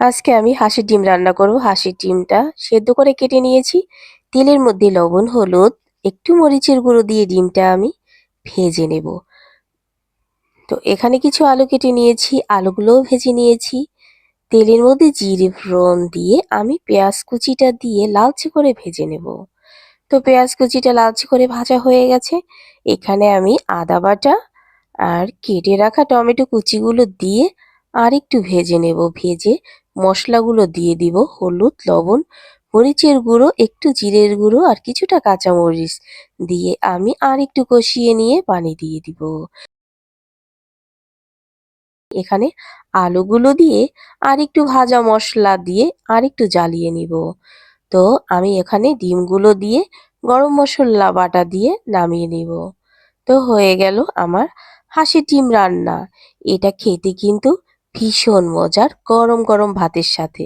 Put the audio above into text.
আজকে আমি হাঁসের ডিম রান্না করব। হাঁসের ডিমটা সেদ্ধ করে কেটে নিয়েছি। তেলের মধ্যে লবণ, হলুদ, একটু মরিচের গুঁড়ো দিয়ে ডিমটা আমি ভেজে নেব। তো এখানে কিছু আলু কেটে নিয়েছি, আলুগুলোও ভেজে নিয়েছি। তেলের মধ্যে জিরে, ফোড়ন দিয়ে আমি পেঁয়াজ কুচিটা দিয়ে লালচে করে ভেজে নেব। তো পেঁয়াজ কুচিটা লালচে করে ভাজা হয়ে গেছে। এখানে আমি আদা বাটা আর কেটে রাখা টমেটো কুচিগুলো দিয়ে আর একটু ভেজে নেব, ভেজে মশলাগুলো দিয়ে দিব, হলুদ, লবণ, মরিচের গুঁড়ো, একটু জিরের গুঁড়ো আর কিছুটা কাঁচামরিচ দিয়ে আমি আর একটু কষিয়ে নিয়ে পানি দিয়ে দিব। এখানে আলুগুলো দিয়ে আর একটু ভাজা মশলা দিয়ে আর একটু জ্বালিয়ে নিব। তো আমি এখানে ডিমগুলো দিয়ে গরম মশলা বাটা দিয়ে নামিয়ে নিব। তো হয়ে গেল আমার হাসি ডিম রান্না। এটা খেতে কিন্তু ভীষণ মজার গরম গরম ভাতের সাথে।